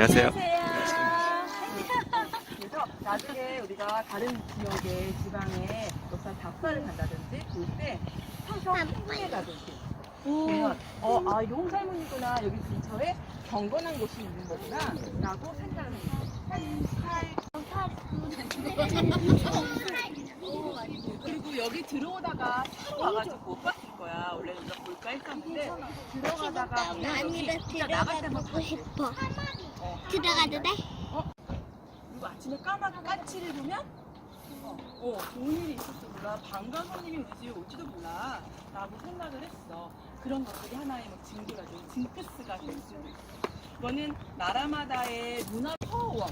안녕하세요. 그래서 나중에 우리가 다른 지역의 지방에 어떤 답사를 간다든지 볼때 사서 홍콩에 가든지 그러면 어, 아, 이거 홍살문이구나. 여기 근처에 경건한 곳이 있는 거구나. 라고 생각을 해요. 그리고 여기 들어오다가 차로 와가지고 못 봤을 거야. 원래 우리가 볼까 했었는데 들어가다가 보면 여기 아니다 진짜 나갈 때만 보고 싶어. 어, 들어가도 돼? 그리고 아침에 까마귀 까치를 보면 어, 좋은 일이 있을지 몰라. 반가운 손님이 우리 올지도 몰라. 라고 생각을 했어. 그런 것들이 하나의 뭐 징조가 돼. 징크스가 될 수도 있어. 이거는 나라마다의 문화 서원.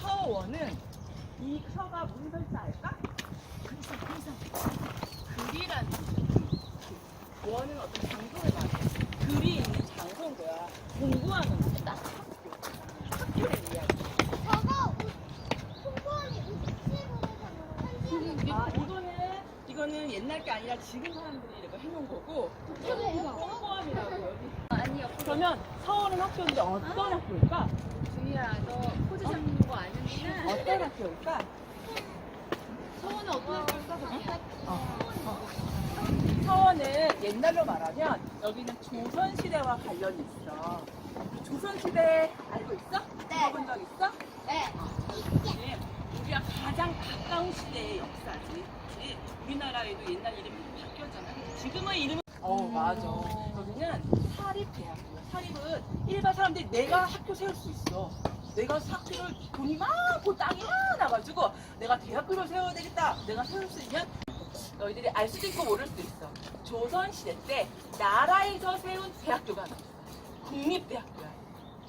서원은 이 서가 무슨 글자 알까? 글자, 글자. 글이라는. 원은 어떤 장소를 말해. 글이 있는 장소인 거야. 공부하는 곳이다. 학교. 학교를 이야기해. 저거 홍보원이 우체국에서 아 이거는 이거는 옛날 게 아니라 지금 사람들이 이렇게 해놓은 거고 홍보함이라고 여기 아니요 그러면 서울은 학교인데 어떤 학교일까? 주희야, 너 포즈 잡는 거 아는구나. 어떤 학교일까? 서원은 어떤 학교일까? 거기야? 서원은 옛날로 말하면 여기는 조선시대와 관련이 있어 조선시대 알고 있어? 네. 들어본 적 있어? 네. 우리가 가장 가까운 시대의 역사지. 우리나라에도 옛날 이름이 바뀌었잖아. 지금의 이름은 어 맞아. 여기는 사립대학교야. 사립은 일반 사람들이 내가 학교 세울 수 있어. 내가 학교를 돈이 많고 땅이 많아가지고 내가 대학교를 세워야 되겠다. 내가 세울 수 있면 너희들이 알 수도 있고 모를 수도 있어. 조선시대 때 나라에서 세운 대학교가 하나 있어. 국립대학교야.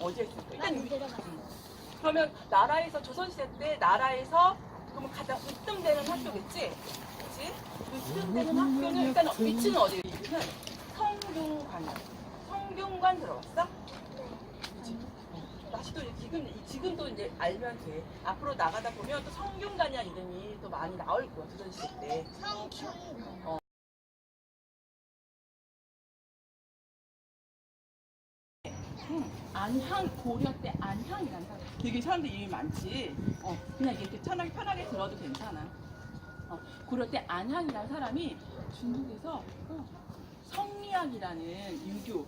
어디에 있을까? 일단 위- 그러면 나라에서 조선시대 때 나라에서 그러면 가장 으뜸되는 학교겠지? 그치? 으뜸되는 학교는 일단 위치는 어디에 위치는 성균관이야. 성균관 들어봤어? 그치? 어. 다시도 이제 지금 지금도 이제 알면 돼. 앞으로 나가다 보면 또 성균관이라는 이름이 또 많이 나올 거야 조선시대 때. 음, 안향 고려 때 안향이라는 사람 되게 사람들 이름이 많지 어 그냥 이렇게 편하게 편하게 들어도 괜찮아 어 고려 때 안향이라는 사람이 중국에서 어, 성리학이라는 유교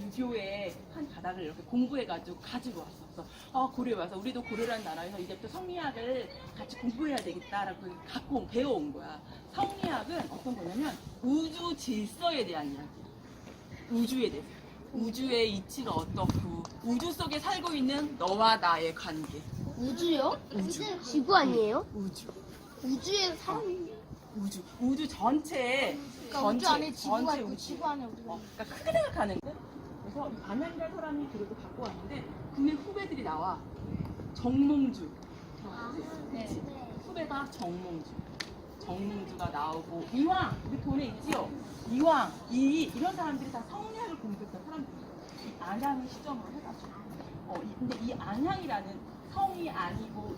유교의 한 바닥을 이렇게 공부해가지고 가지고 왔었어. 어, 고려에 와서 우리도 고려라는 나라에서 이제부터 성리학을 같이 공부해야 되겠다라고 갖고 온- 배워온 거야. 성리학은 어떤 거냐면 우주 질서에 대한 이야기. 우주에 대해서. 우주의 이치가 어떻고 우주 속에 살고 있는 너와 나의 관계. 우주요? 우주. 지구 아니에요? 우주. 우주에 사람이 우주. 우주 전체. 그러니까 우주 안에 지구가 있고. 지구 안에 우주가 어, 그러니까 크게 생각하는 거. 그래서 이 안양이라는 사람이 그리고 갖고 왔는데 그의 후배들이 나와. 정몽주. 그치? 후배가 정몽주. 정몽주가 나오고 이황 우리 돈에 있지요. 이황, 이 이런 사람들이 다 성리학을 공부했던 사람들이에요. 이 안양을 시점으로 해가지고. 어, 이- 근데 이 안양이라는 성이 아니고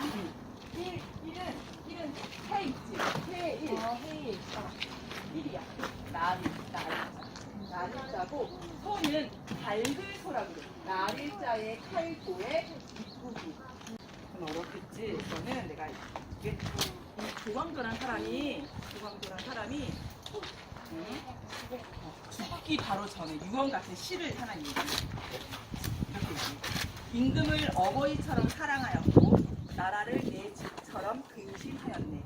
1, 1은, 1은 해 있지. 해 1. 해 1. 1이야. 날이, 날이. 날이 자고, 소는 밝을 소라고 그래. 날일 자에 칼고에 입구기. 어렵겠지. 저는 내가 이게 조광조란 사람이, 조광조란 사람이 죽기 바로 전에 유언 같은 시를 하나 읽는 이렇게 임금을 어버이처럼 사랑하였고 나라를 내 집처럼 근신하였네.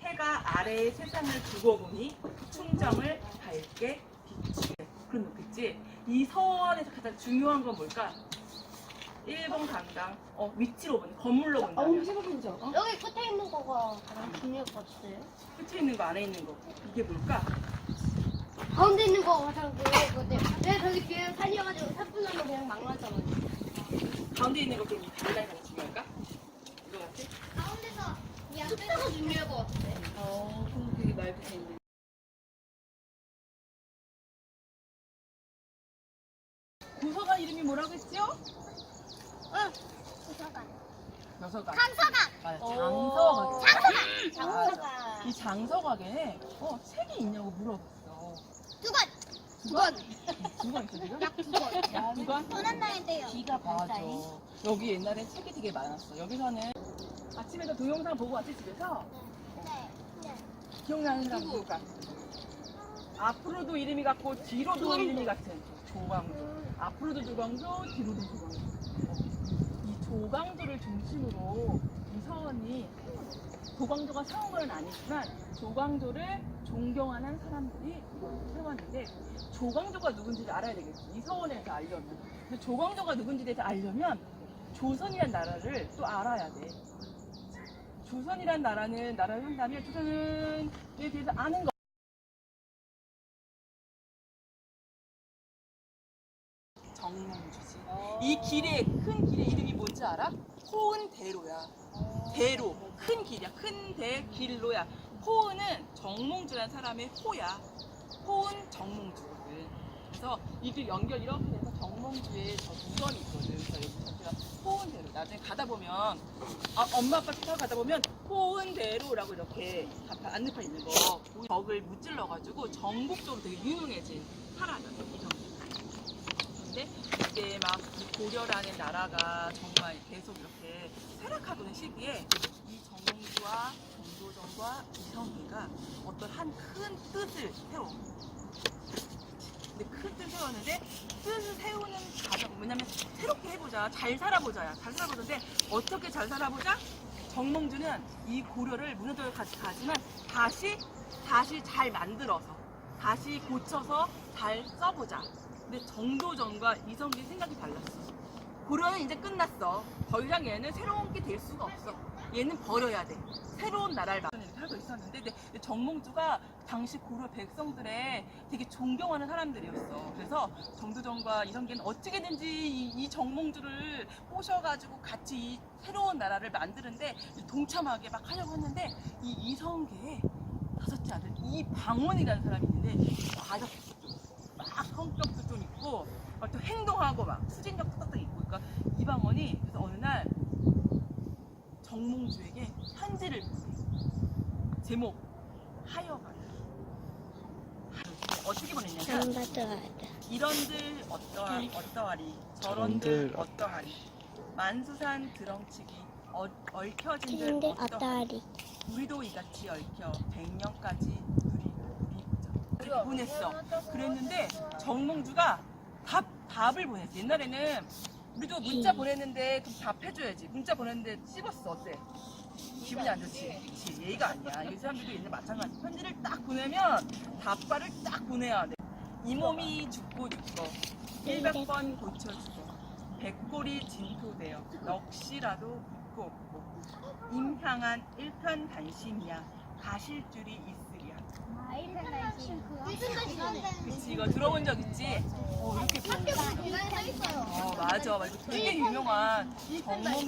해가 아래의 세상을 두고 보니 충정을 밝게 비추게. 그럼 놓겠지. 이 서원에서 가장 중요한 건 뭘까? 1번 강당, 어, 위치로 본다. 건물로 아, 본다면. 해보죠. 여기 끝에 있는 거가 가장 중요할 것 같아요. 끝에 있는 거, 안에 있는 거. 이게 뭘까? 가운데 있는 거 가장 중요할 것 같아요. 내가 저기 뒤에 산이어가지고 사뿐하면 그냥 망하잖아요. 가운데 있는 거 그럼? 이거 같아? 이 앞에가 중요할 것 같아. 어, 그럼 되게 맑게 있네. 도서관 이름이 뭐라고 했죠? 응. 도서관. 벼서가. 장서각. 맞아, 오. 장서각. 장서각. 이 장서각에 어, 책이 있냐고 물어봤어. 두 번. 두 번? 두번 있어, 지금? 약두 번. 야, 두 번? 손한 당인데요. 기가 맞아. 여기 옛날에 책이 되게 많았어. 여기서는 아침에도 동영상 보고 왔지, 집에서? 네. 네. 기억나는 사람 누굴까? 앞으로도 이름이 같고 뒤로도. 이름이 같은 조광조. 앞으로도 조광조, 뒤로도 조광조. 이 조광조를 중심으로 이 서원이 조광조가 세운 건 아니지만 조광조를 존경하는 사람들이 이걸 세웠는데 조광조가 누군지를 알아야 되겠지. 이 서원에서 알려면. 근데 조광조가 누군지에 대해서 알려면 조선이란 나라를 또 알아야 돼. 조선이란 나라는 나라를 한다면 조선에 대해서 아는 거. 정몽주지. 이 길의 큰 길의 이름이 뭔지 알아? 호은대로야. 대로 큰 길이야. 큰 대 길로야. 호은은 정몽주라는 사람의 호야. 호은 정몽주거든. 그래서 이길 연결 이렇게 돼서 정몽주의 저 두점이 있거든. 나중에 가다 보면 아, 엄마 아빠 차 가다 보면 호은대로라고 이렇게 간판 안내판 있는 거 벽을 무찔러가지고 전국적으로 되게 유명해진 파라다 이 정도. 근데 이때 막 고려라는 나라가 정말 계속 이렇게 쇠락하던 시기에 이 정몽주와 정도전과 이성희가 어떤 한 큰 뜻을 세워. 근데 큰 뜻을 세웠는데 뜻을 세우는 과정. 왜냐면 새롭게 해보자. 잘 살아보자야. 잘 살아보는데 어떻게 잘 살아보자? 정몽주는 이 고려를 무너져 가- 가지만 다시 다시 잘 만들어서 다시 고쳐서 잘 써보자. 근데 정도전과 이성기 생각이 달랐어. 고려는 이제 끝났어. 더 이상 얘는 새로운 게 될 수가 없어 얘는 버려야 돼 새로운 나라를 막 살고 있었는데 근데 정몽주가 당시 고려 백성들의 되게 존경하는 사람들이었어. 그래서 정두정과 이성계는 어떻게든지 이, 이 정몽주를 꼬셔가지고 같이 이 새로운 나라를 만드는데 동참하게 막 하려고 했는데 이 이성계의 다섯째 아들 이 방원이라는 사람이 있는데 아주 막 성격도 좀 있고 막또 행동하고 막 수진력 뚝뚝뚝 있고 그러니까 이방원이 그래서 어느 날 정몽주에게 편지를 보내. 제목 하여가라. 어떻게 보냈냐면 이런들 어떠하, 어떠하리 저런들 저런들 어떠하리 만수산 드렁치기 어, 얽혀진들 어떠하리. 우리도 이같이 얽혀 백년까지 누리 누리보자 이렇게 보냈어 그랬는데 정몽주가 답, 답을 보냈어 옛날에는 우리도 문자 보냈는데 좀 답해줘야지. 문자 보냈는데 씹었어. 어때? 기분이 안 좋지? 그치. 예의가 아니야. 이 사람들도 옛날 마찬가지. 편지를 딱 보내면 답발을 딱 보내야 돼 이 몸이 죽고 죽고 100번 고쳐 죽어 백골이 진토되어 넋이라도 붙고 없고. 임향한 일편단심이야. 가실 줄이 말이야? 그치 이거 들어본 적 있지? 어 이렇게 보는 거 이거 써 있어요. 어 맞아 맞아 되게 유명한 정몽